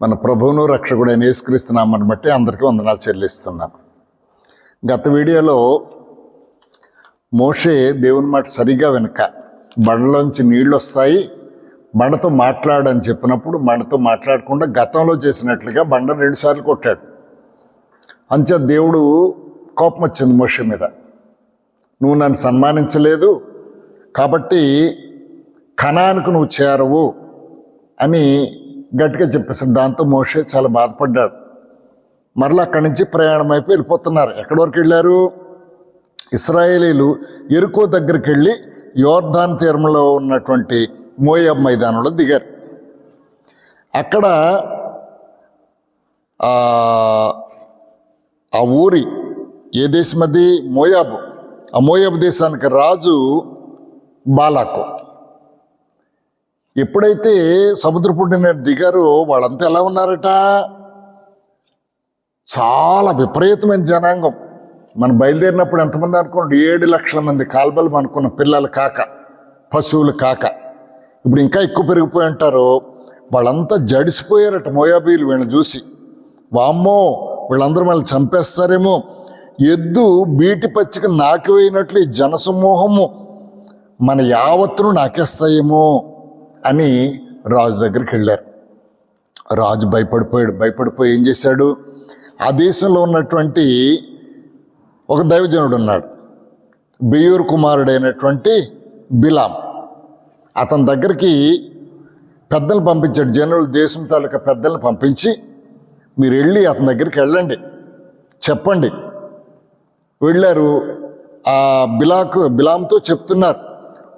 మన ప్రభువును రక్షకుడైన యేసుక్రీస్తునామని బట్టి అందరికీ వందనాలు చెల్లిస్తున్నాను. గత వీడియోలో మోషే దేవుని మాట సరిగా వెనుక బండలోంచి నీళ్ళు వస్తాయి బండతో మాట్లాడని చెప్పినప్పుడు బండతో మాట్లాడకుండా గతంలో చేసినట్లుగా బండ రెండుసార్లు కొట్టాడు. అంతే దేవుడు కోపం వచ్చింది మోషే మీద. నువ్వు నన్ను సన్మానించలేదు కాబట్టి కణానికి నువ్వు చేరవు అని గట్టిగా చెప్పేసాడు దాంతో మోషే చాలా బాధపడ్డాడు. మరలా అక్కడి నుంచి ప్రయాణం అయిపోయి వెళ్ళిపోతున్నారు. ఎక్కడి వరకు వెళ్ళారు? ఇస్రాయేలీలు ఎరుకో దగ్గరికి వెళ్ళి యోర్ధాన్ తీరంలో ఉన్నటువంటి మోయబ్ మైదానంలో దిగారు. అక్కడ ఆ, ఆ ఊరి ఏ దేశం అది? మోయాబు. ఆ మోయాబు దేశానికి రాజు బాలాకు. ఎప్పుడైతే సముద్రపుడి దిగారో వాళ్ళంతా ఎలా ఉన్నారట? చాలా విపరీతమైన జనాంగం. మనం బయలుదేరినప్పుడు ఎంతమంది అనుకోండి? ఏడు లక్షల మంది కాల్బలం అనుకున్న పిల్లలు కాక పశువులు కాక. ఇప్పుడు ఇంకా ఎక్కువ పెరిగిపోయి ఉంటారు వాళ్ళంతా జడిసిపోయారట మోయాబీలు వీళ్ళని చూసి. వామ్మో వీళ్ళందరూ మళ్ళీ చంపేస్తారేమో. ఎద్దు బీటి పచ్చిక నాకివేయినట్లు ఈ జనసమూహము మన యావత్తును నాకేస్తాయేమో. అని రాజు దగ్గరికి వెళ్ళారు. రాజు భయపడిపోయాడు. భయపడిపోయి ఏం చేశాడు? ఆ దేశంలో ఉన్నటువంటి ఒక దైవజనుడు ఉన్నాడు. బియ్యూరు కుమారుడైనటువంటి బిలాం. అతని దగ్గరికి పెద్దలు పంపించాడు. జనులు దేశం తాలూకా పెద్దలను పంపించి మీరు వెళ్ళి అతని దగ్గరికి వెళ్ళండి. చెప్పండి. వెళ్ళారు. ఆ బిలాకు బిలాంతో చెప్తున్నారు.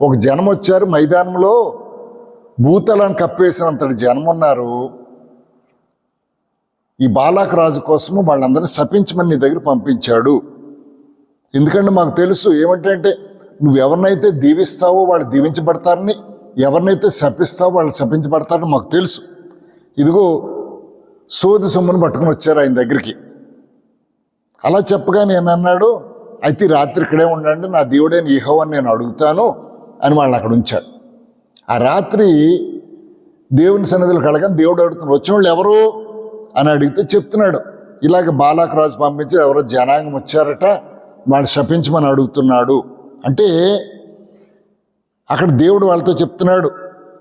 ఒక జనం వచ్చారు మైదానంలో. భూతలను కప్పేసినంతటి జనం ఉన్నారు ఈ బాలాక రాజు కోసము వాళ్ళందరినీ శపించమని నీ దగ్గర పంపించాడు. ఎందుకంటే మాకు తెలుసు ఏమంటే నువ్వు ఎవరినైతే దీవిస్తావో వాళ్ళు దీవించబడతారని ఎవరినైతే శపిస్తావో వాళ్ళు శపించబడతారని మాకు తెలుసు. ఇదిగో సోది సొమ్మును పట్టుకుని వచ్చారు ఆయన దగ్గరికి. అలా చెప్పగా నేను అన్నాడు అయితే రాత్రి ఇక్కడే ఉండండి నా దేవుడైన ఈహో అని నేను అడుగుతాను అని వాళ్ళని అక్కడ ఉంచాడు ఆ రాత్రి దేవుని సన్నిధులు కడగని దేవుడు అడుగుతున్నాడు వచ్చిన వాళ్ళు ఎవరు? అని అడిగితే చెప్తున్నాడు. ఇలాగ బాలాక పంపించి ఎవరో జనాంగం వచ్చారట వాళ్ళు శపించమని అడుగుతున్నాడు. అంటే అక్కడ దేవుడు వాళ్ళతో చెప్తున్నాడు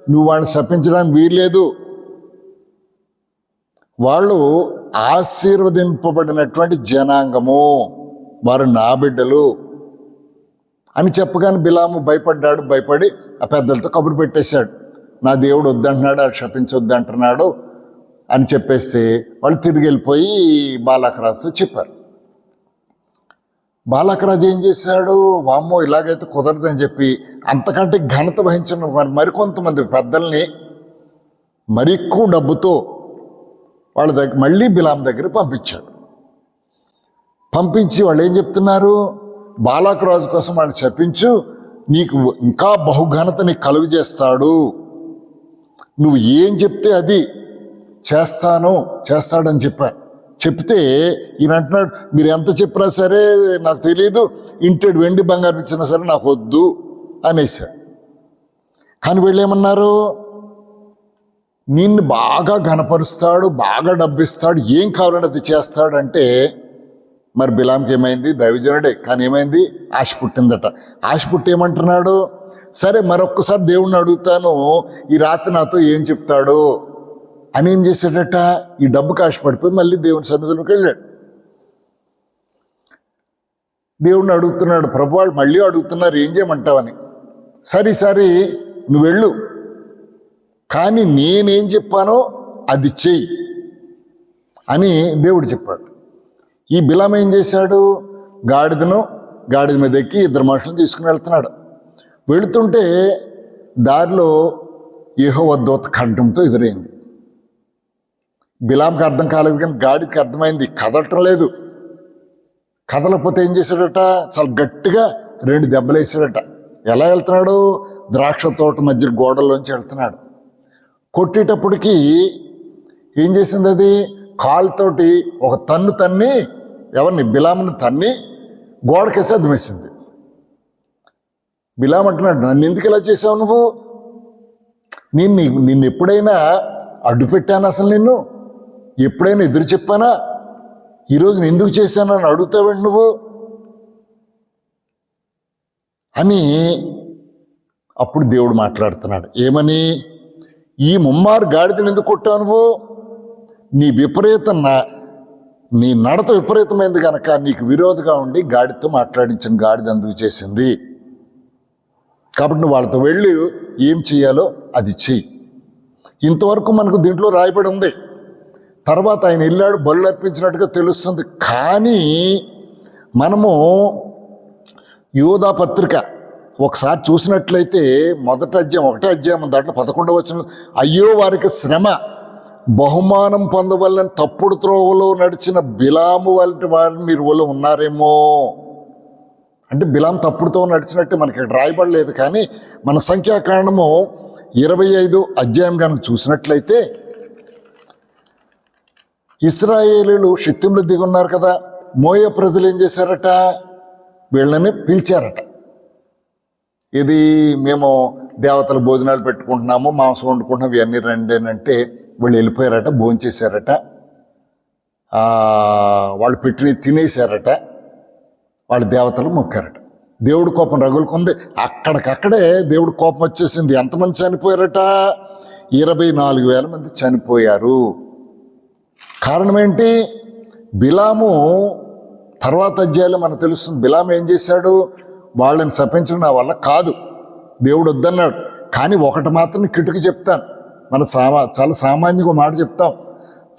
నువ్వు వాళ్ళని శపించడానికి వీల్లేదు. వాళ్ళు ఆశీర్వదింపబడినటువంటి జనాంగము వారు నా బిడ్డలు. అని చెప్పగానే బిలాము భయపడ్డాడు భయపడి ఆ పెద్దలతో కబురు పెట్టేశాడు. నా దేవుడు వద్దంటున్నాడు అది క్షపించొద్దు అంటున్నాడు అని చెప్పేస్తే వాళ్ళు తిరిగి వెళ్ళిపోయి బాలకరాజుతో చెప్పారు. బాలకరాజు ఏం చేశాడు? వామ్మో ఇలాగైతే కుదరదని చెప్పి అంతకంటే ఘనత వహించిన మరి మరికొంతమంది పెద్దల్ని మరి ఎక్కువ డబ్బుతో వాళ్ళ దగ్గర మళ్ళీ బిలాం దగ్గర పంపించాడు. పంపించి వాళ్ళు ఏం చెప్తున్నారు? బాలాకరాజు కోసం వాడిని చెప్పించు నీకు ఇంకా బహుఘనత నీకు కలుగు చేస్తాడు. నువ్వు ఏం చెప్తే అది చేస్తాను చేస్తాడని చెప్పాడు చెప్తే ఈయన అంటున్నాడు మీరు ఎంత చెప్పినా సరే నాకు తెలియదు ఇంటెడు వెండి బంగారం ఇచ్చినా సరే నాకు వద్దు అనేసాడు కానీ వీళ్ళు ఏమన్నారు? నిన్ను బాగా ఘనపరుస్తాడు బాగా డబ్బిస్తాడు ఏం కావాలంటే అది చేస్తాడంటే మరి బిలాంకి ఏమైంది? దైవజనుడే. కానీ ఏమైంది? ఆశ పుట్టిందట. ఆశ పుట్టి ఏమంటున్నాడు సరే మరొక్కసారి దేవుణ్ణి అడుగుతాను ఈ రాత్రి నాతో ఏం చెప్తాడు? అని ఏం చేశాడట? ఈ డబ్బు కాశపడిపోయి మళ్ళీ దేవుని సన్నిధిలోకి వెళ్ళాడు. దేవుణ్ణి అడుగుతున్నాడు ప్రభు వాళ్ళు మళ్ళీ అడుగుతున్నారు ఏం చేయమంటావని? సరే సరే నువ్వు వెళ్ళు. కానీ నేనేం చెప్పానో అది చెయ్యి. అని దేవుడు చెప్పాడు. ఈ బిలాం ఏం చేశాడు? గాడిదను గాడిద మీద ఎక్కి ఇద్దరు మనుషులు తీసుకుని వెళ్తున్నాడు. వెళుతుంటే దారిలో ఏహో ఖడ్డంతో ఎదురైంది. బిలాంకి అర్థం కాలేదు కానీ గాడికి అర్థమైంది కదలటం లేదు. కదలకపోతే ఏం చేశాడట? చాలా గట్టిగా రెండు దెబ్బలు వేసాడట ఎలా వెళ్తున్నాడు? ద్రాక్ష తోట మధ్య గోడల్లోంచి వెళ్తున్నాడు. కొట్టేటప్పటికి ఏం చేసింది అది? కాలుతోటి ఒక తన్ను తన్ని ఎవరిని? బిలాముని తన్ని గోడకేసి అద్దమేసింది. బిలాం అంటున్నాడు నన్ను ఎందుకు ఇలా చేసావు నువ్వు? నేను నిన్ను ఎప్పుడైనా అడ్డు పెట్టాను అసలు నిన్ను? ఎప్పుడైనా ఎదురు చెప్పానా? ఈరోజు నేను ఎందుకు చేశానని అడుగుతావండి నువ్వు? అని అప్పుడు దేవుడు మాట్లాడుతున్నాడు ఏమని? ఈ ముమ్మారు గాడిదని ఎందుకు కొట్టావు నువ్వు? నీ విపరీత నీ నడత విపరీతమైంది కనుక నీకు విరోధంగా ఉండి గాడితో మాట్లాడించిన గాడిద అందుకు చేసింది? కాబట్టి నువ్వు వాళ్ళతో వెళ్ళి ఏం చేయాలో అది చెయ్యి. ఇంతవరకు మనకు దీంట్లో రాయబడి ఉంది. తర్వాత ఆయన వెళ్ళాడు బళ్ళు అర్పించినట్టుగా తెలుస్తుంది. కానీ మనము యోధా పత్రిక ఒకసారి చూసినట్లయితే మొదటి అధ్యాయం ఒకటే అధ్యాయం దాంట్లో పదకొండవ వచ్చిన అయ్యో వారికి శ్రమ. బహుమానం పొందవల్లని తప్పుడు త్రోవలో నడిచిన బిలాము వంటి వారిని మీరు వాళ్ళు ఉన్నారేమో. అంటే బిలాం తప్పుడుతో నడిచినట్టు మనకి ఇక్కడ రాయబడలేదు కానీ మన సంఖ్యాకాండము ఇరవై ఐదు అధ్యాయం కనుక చూసినట్లయితే ఇస్రాయేలీలు శక్తింలో దిగున్నారు కదా మోయ ప్రజలు ఏం చేశారట? వీళ్ళని పిలిచారట. ఇది మేము దేవతల భోజనాలు పెట్టుకుంటున్నాము మాంసం వండుకుంటున్నాం ఇవన్నీ రండి అని అంటే వాళ్ళు వెళ్ళిపోయారట భోంచేశారట వాళ్ళు పెట్టిన తినేశారట. వాళ్ళ దేవతలు మొక్కారట. దేవుడు కోపం రగులుకుంది. అక్కడికక్కడే దేవుడు కోపం వచ్చేసింది. ఎంతమంది చనిపోయారట? ఇరవై నాలుగు వేల మంది చనిపోయారు. కారణం ఏంటి? బిలాము తర్వాత అధ్యాయంలో మనకు తెలుస్తుంది బిలాము ఏం చేశాడు? వాళ్ళని శపించడం నా వల్ల కాదు. దేవుడు వద్దన్నాడు. కానీ ఒకటి మాత్రం కిటుకు చెప్తాను. మన సామా చాలా సామాన్యంగా మాట చెప్తాం.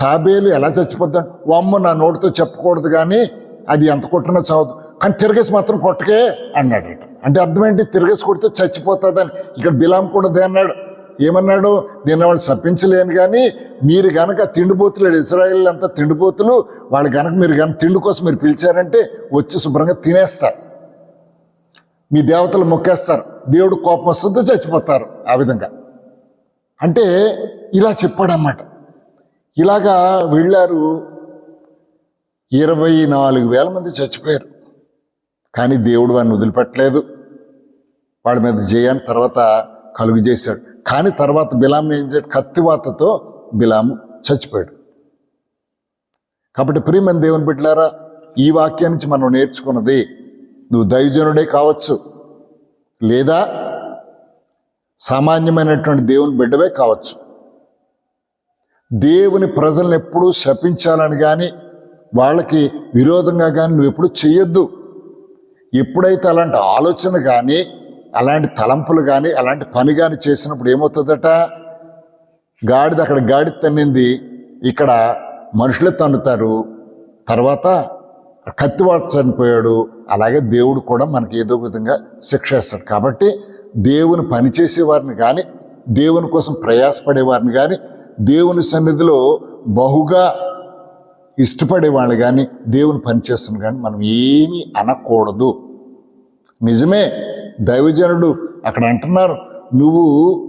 తాబేలు ఎలా చచ్చిపోద్దాం వమ్ము నా నోటితో చెప్పకూడదు కానీ అది ఎంత కొట్టినా చావదు. కానీ తిరగేసి మాత్రం కొట్టకే అన్నాడట. అంటే అర్థం ఏంటి? తిరగేసి కొడితే చచ్చిపోతుందని. ఇక్కడ బిలాం కూడా అన్నాడు. ఏమన్నాడు? నేను వాళ్ళు శపించలేను కానీ మీరు గనక తిండిపోతులు ఇజ్రాయిల్ అంతా తిండిపోతులు వాళ్ళు గనక మీరు గనక తిండి కోసం మీరు పిలిచారంటే వచ్చి శుభ్రంగా తినేస్తారు. మీ దేవతలు మొక్కేస్తారు. దేవుడు కోపం వస్తుంది చచ్చిపోతారు ఆ విధంగా. అంటే ఇలా చెప్పాడన్నమాట. ఇలాగా వెళ్ళారు. ఇరవై నాలుగు వేల మంది చచ్చిపోయారు. కానీ దేవుడు వారిని వదిలిపెట్టలేదు. వాళ్ళ మీద జయాన్ని తర్వాత కలుగు చేశాడు. కానీ తర్వాత బిలాం ఏం చేశాడు? కత్తివాతతో బిలాము చచ్చిపోయాడు. కాబట్టి ప్రియమని దేవుని బిడ్డలారా ఈ వాక్యం నుంచి మనం నేర్చుకున్నది నువ్వు దైవజనుడే కావచ్చు. లేదా సామాన్యమైనటువంటి దేవుని బిడ్డవే కావచ్చు. దేవుని ప్రజలను ఎప్పుడూ శపించాలని కానీ వాళ్ళకి విరోధంగా కానీ నువ్వు ఎప్పుడు చెయ్యొద్దు. ఎప్పుడైతే అలాంటి ఆలోచన కానీ అలాంటి తలంపులు కానీ అలాంటి పని కానీ చేసినప్పుడు ఏమవుతుందట? గాడిద అక్కడ గాడి తన్నింది. ఇక్కడ మనుషులే తన్నుతారు. తర్వాత కత్తివాడు చనిపోయాడు. అలాగే దేవుడు కూడా మనకి ఏదో విధంగా శిక్ష వేస్తాడు. కాబట్టి దేవుని పని చేసేవారిని కానీ దేవుని కోసం ప్రయాసపడేవారిని కానీ దేవుని సన్నిధిలో బహుగా ఇష్టపడే వాళ్ళు కానీ దేవుని పనిచేస్తున్న కానీ మనం ఏమీ అనకూడదు. నిజమే దైవజనుడు అక్కడ అంటున్నారు నువ్వు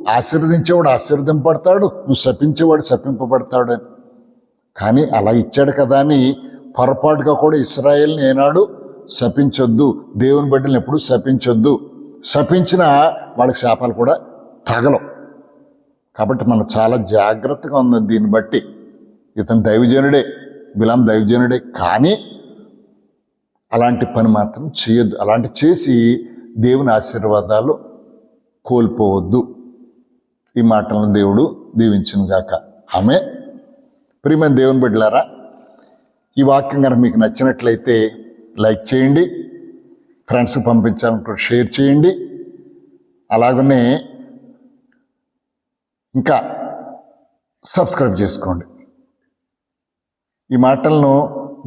ఆశీర్వదించేవాడు ఆశీర్వదింపబడతాడు నువ్వు శపించేవాడు శపింపబడతాడు అని. కానీ అలా ఇచ్చాడు కదా అని పొరపాటుగా కూడా ఇస్రాయేల్ని ఏనాడు శపించొద్దు దేవుని బిడ్డలను ఎప్పుడు శపించొద్దు. శపించిన వాళ్ళకి శాపాలు కూడా తగలవు. కాబట్టి మనం చాలా జాగ్రత్తగా ఉంది దీన్ని బట్టి ఇతను దైవజనుడే బిలాం దైవజనుడే కానీ అలాంటి పని మాత్రం చేయొద్దు. అలాంటి చేసి దేవుని ఆశీర్వాదాలు కోల్పోవద్దు. ఈ మాటలను దేవుడు దీవించును గాక. ఆమె ప్రియమైన దేవుని బిడ్డలారా ఈ వాక్యం కనుక మీకు నచ్చినట్లయితే లైక్ చేయండి ఫ్రెండ్స్కి పంపించాలనుకుంటే షేర్ చేయండి. అలాగనే ఇంకా సబ్స్క్రైబ్ చేసుకోండి. ఈ మాటలను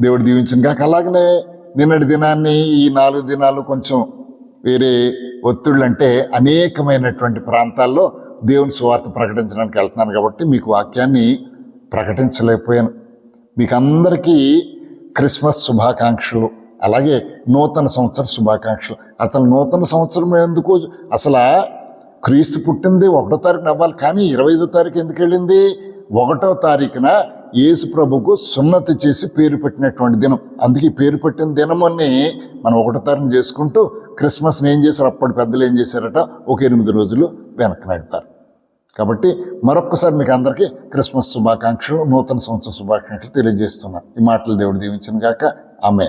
దేవుడు దీవించిన కాక అలాగనే నిన్నటి దినాన్ని ఈ నాలుగు దినాలు కొంచెం వేరే ఒత్తిళ్ళు అంటే అనేకమైనటువంటి ప్రాంతాల్లో దేవుని సువార్త ప్రకటించడానికి వెళ్తున్నాను కాబట్టి మీకు వాక్యాన్ని ప్రకటించలేకపోయాను. మీకు అందరికీ క్రిస్మస్ శుభాకాంక్షలు. అలాగే నూతన సంవత్సర శుభాకాంక్షలు. అతను నూతన సంవత్సరం ఎందుకు? అసలు క్రీస్తు పుట్టింది ఒకటో తారీఖున అవ్వాలి. కానీ ఇరవై ఐదో తారీఖు ఎందుకు వెళ్ళింది? ఒకటో తారీఖున యేసు ప్రభుకు సున్నతి చేసి పేరు పెట్టినటువంటి దినం. అందుకే పేరు పెట్టిన దినమని మనం ఒకటో తారీఖు చేసుకుంటూ క్రిస్మస్ని ఏం చేశారు? అప్పటి పెద్దలు ఏం చేశారట? ఒక ఎనిమిది రోజులు వెనక్కి నడిపారు. కాబట్టి మరొక్కసారి మీకు అందరికీ క్రిస్మస్ శుభాకాంక్షలు నూతన సంవత్సర శుభాకాంక్షలు తెలియజేస్తున్నాను ఈ మాటలు దేవుడు దీవించిన గాక. ఆమె